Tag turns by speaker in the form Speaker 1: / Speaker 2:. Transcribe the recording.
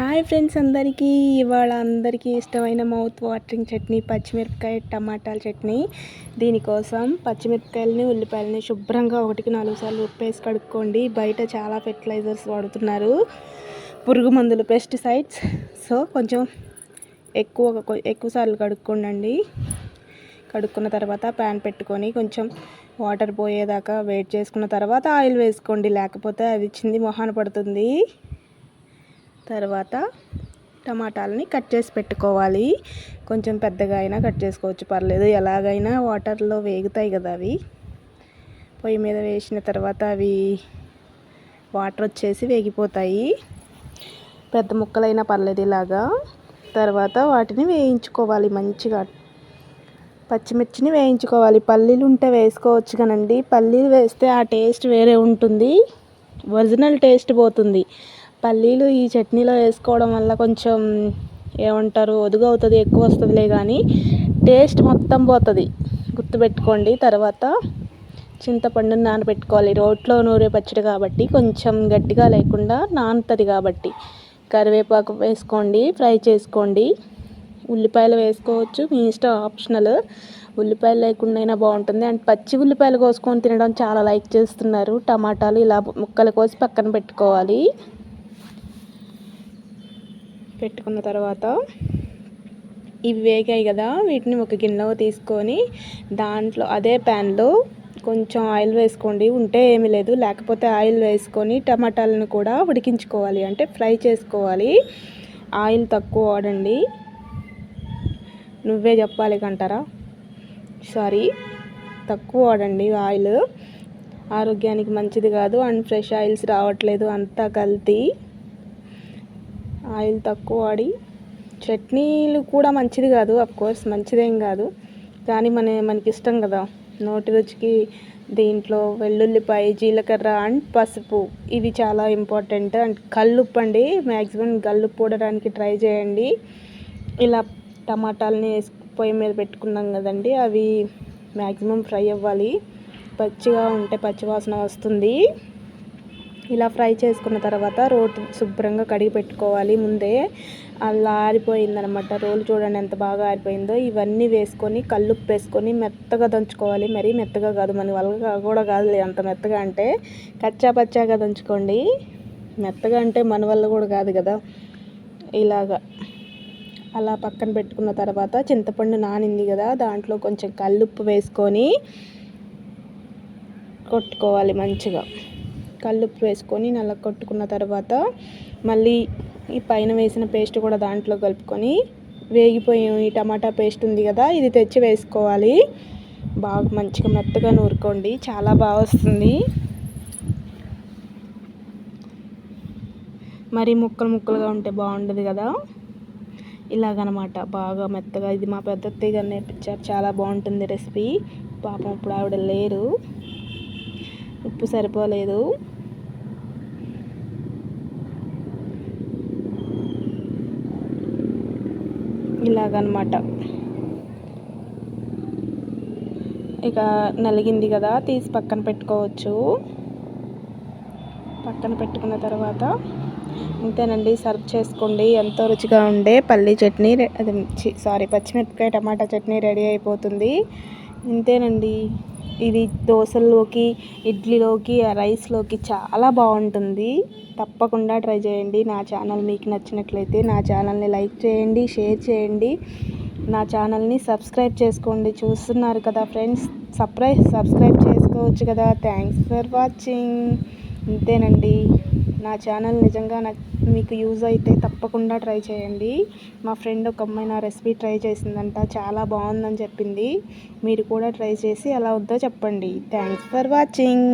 Speaker 1: Hi friends అందరికీ. ఇవాళ అందరికీ ఇష్టమైన మౌత్ వాటరింగ్ చట్నీ పచ్చిమిరపకాయ టమాటాల చట్నీ. దీనికోసం పచ్చిమిరపకాయలని ఉల్లిపాయలని శుభ్రంగా ఒకటికి నాలుగు సార్లు ఉప్పేసి కడుక్కోండి. బయట చాలా ఫెర్టిలైజర్స్ వాడుతున్నారు. పురుగు మందులు పెస్టిసైడ్స్. సో కొంచెం ఎక్కువ ఎక్కువ సార్లు కడుక్కోండి కడుక్కున్న తర్వాత ప్యాన్ పెట్టుకొని కొంచెం వాటర్ పోయేదాకా వెయిట్ చేసుకున్న తర్వాత ఆయిల్ వేసుకోండి. లేకపోతే అది చింది మొహాన పడుతుంది. తర్వాత టమాటాలని కట్ చేసి పెట్టుకోవాలి. కొంచెం పెద్దగా అయినా కట్ చేసుకోవచ్చు పర్లేదు. ఎలాగైనా వాటర్లో వేగుతాయి కదా అవి. పొయ్యి మీద వేసిన తర్వాత అవి వాటర్ వచ్చేసి వేగిపోతాయి. పెద్ద ముక్కలైనా పర్లేదు ఇలాగా. తర్వాత వాటిని వేయించుకోవాలి మంచిగా. పచ్చిమిర్చిని వేయించుకోవాలి. పల్లీలు ఉంటే వేసుకోవచ్చు కానండి. పల్లీలు వేస్తే ఆ టేస్ట్ వేరే ఉంటుంది. ఒరిజినల్ టేస్ట్ పోతుంది. పల్లీలు ఈ చట్నీలో వేసుకోవడం వల్ల కొంచెం ఏమంటారు ఒదుగు అవుతుంది ఎక్కువ వస్తుందిలే కానీ టేస్ట్ మొత్తం పోతుంది. గుర్తుపెట్టుకోండి. తర్వాత చింతపండుని నానబెట్టుకోవాలి. రోట్లో నూరే పచ్చడి కాబట్టి కొంచెం గట్టిగా లేకుండా నానుతుంది కాబట్టి. కరివేపాకు వేసుకోండి ఫ్రై చేసుకోండి. ఉల్లిపాయలు వేసుకోవచ్చు. మీ ఇష్టం ఆప్షనల్. ఉల్లిపాయలు లేకుండా అయినా బాగుంటుంది. అండ్ పచ్చి ఉల్లిపాయలు కోసుకొని తినడం చాలా లైక్ చేస్తున్నారు. టమాటాలు ఇలా ముక్కలు కోసి పక్కన పెట్టుకోవాలి. పెట్టుకున్న తర్వాత ఇవి వేగాయి కదా వీటిని ఒక గిన్నెలో తీసుకొని దాంట్లో అదే ప్యాన్లో కొంచెం ఆయిల్ వేసుకోండి. ఉంటే ఏమీ లేదు. లేకపోతే ఆయిల్ వేసుకొని టమాటాలను కూడా ఉడికించుకోవాలి. అంటే ఫ్రై చేసుకోవాలి. ఆయిల్ తక్కువ వాడండి. నువ్వే చెప్పాలి కంటారా? సారీ. తక్కువ వాడండి ఆయిల్. ఆరోగ్యానికి మంచిది కాదు. అండ్ ఫ్రెష్ ఆయిల్స్ రావట్లేదు. అంతా కల్తీ. ఆయిల్ తక్కువ వాడి చట్నీలు కూడా మంచిది కాదు కోర్స్ మంచిదేం కాదు కానీ మన మనకి ఇష్టం కదా. నోటి రుచికి దీంట్లో వెల్లుల్లిపాయ జీలకర్ర అండ్ పసుపు ఇవి చాలా ఇంపార్టెంట్ అండ్ కల్లుప్పు అండి మ్యాక్సిమం కల్లుప్పు పోడడానికి ట్రై చేయండి. ఇలా టమాటాలని పొయ్యి మీద పెట్టుకున్నాం కదండి అవి మ్యాక్సిమం ఫ్రై అవ్వాలి. పచ్చిగా ఉంటే పచ్చివాసన వస్తుంది. ఇలా ఫ్రై చేసుకున్న తర్వాత రోటి శుభ్రంగా కడిగి పెట్టుకోవాలి ముందే. అలా ఆరిపోయిందనమాట రోలు చూడండి ఎంత బాగా ఆరిపోయిందో. ఇవన్నీ వేసుకొని కల్లుప్పు వేసుకొని మెత్తగా దంచుకోవాలి. మరీ మెత్తగా కాదు మన వల్ల కూడా కాదు అంత మెత్తగా అంటే కచ్చా పచ్చాగా దంచుకోండి. మెత్తగా అంటే మన వల్ల కూడా కాదు కదా. ఇలాగా. అలా పక్కన పెట్టుకున్న తర్వాత చింతపండు నానింది కదా దాంట్లో కొంచెం కల్లుప్పు వేసుకొని కొట్టుకోవాలి మంచిగా. కల్లుప్పు వేసుకొని నల్ల కొట్టుకున్న తర్వాత మళ్ళీ ఈ పైన వేసిన పేస్ట్ కూడా దాంట్లో కలుపుకొని వేగిపోయి ఈ టమాటా పేస్ట్ ఉంది కదా ఇది తెచ్చి వేసుకోవాలి. బాగా మంచిగా మెత్తగా నూరుకోండి చాలా బాగా వస్తుంది. మరి ముక్కలు ముక్కలుగా ఉంటే బాగుండదు కదా. ఇలాగనమాట బాగా మెత్తగా ఇది మా పెద్ద అత్తయ్య నేర్పించారు చాలా బాగుంటుంది రెసిపీ. పాపం ఇప్పుడు ఆవిడ లేరు. ఉప్పు సరిపోలేదు. ఇలాగనమాట. ఇక నలిగింది కదా తీసి పక్కన పెట్టుకోవచ్చు. పక్కన పెట్టుకున్న తర్వాత అంతేనండి సర్వ్ చేసుకోండి. ఎంతో రుచిగా ఉండే పల్లీ చట్నీ అది సారీ పచ్చిమిరపకాయ టమాటా చట్నీ రెడీ అయిపోతుంది. ఇంతేనండి. ఇది దోశల్లోకి ఇడ్లీలోకి రైస్లోకి చాలా బాగుంటుంది. తప్పకుండా ట్రై చేయండి. నా ఛానల్ మీకు నచ్చినట్లయితే నా ఛానల్ని లైక్ చేయండి షేర్ చేయండి. నా ఛానల్ని సబ్స్క్రైబ్ చేసుకోండి. చూస్తున్నారు కదా ఫ్రెండ్స్ సబ్స్క్రైబ్ సబ్స్క్రైబ్ చేసుకోవచ్చు కదా. Thanks for watching. ఇంతేనండి. నా ఛానల్ నిజంగా నాకు మీకు యూజ్ అయితే తప్పకుండా ట్రై చేయండి. మా ఫ్రెండ్ ఒక అమ్మాయి నా రెసిపీ ట్రై చేసిందంట చాలా బాగుందని చెప్పింది. మీరు కూడా ట్రై చేసి ఎలా వద్దో చెప్పండి. Thanks for watching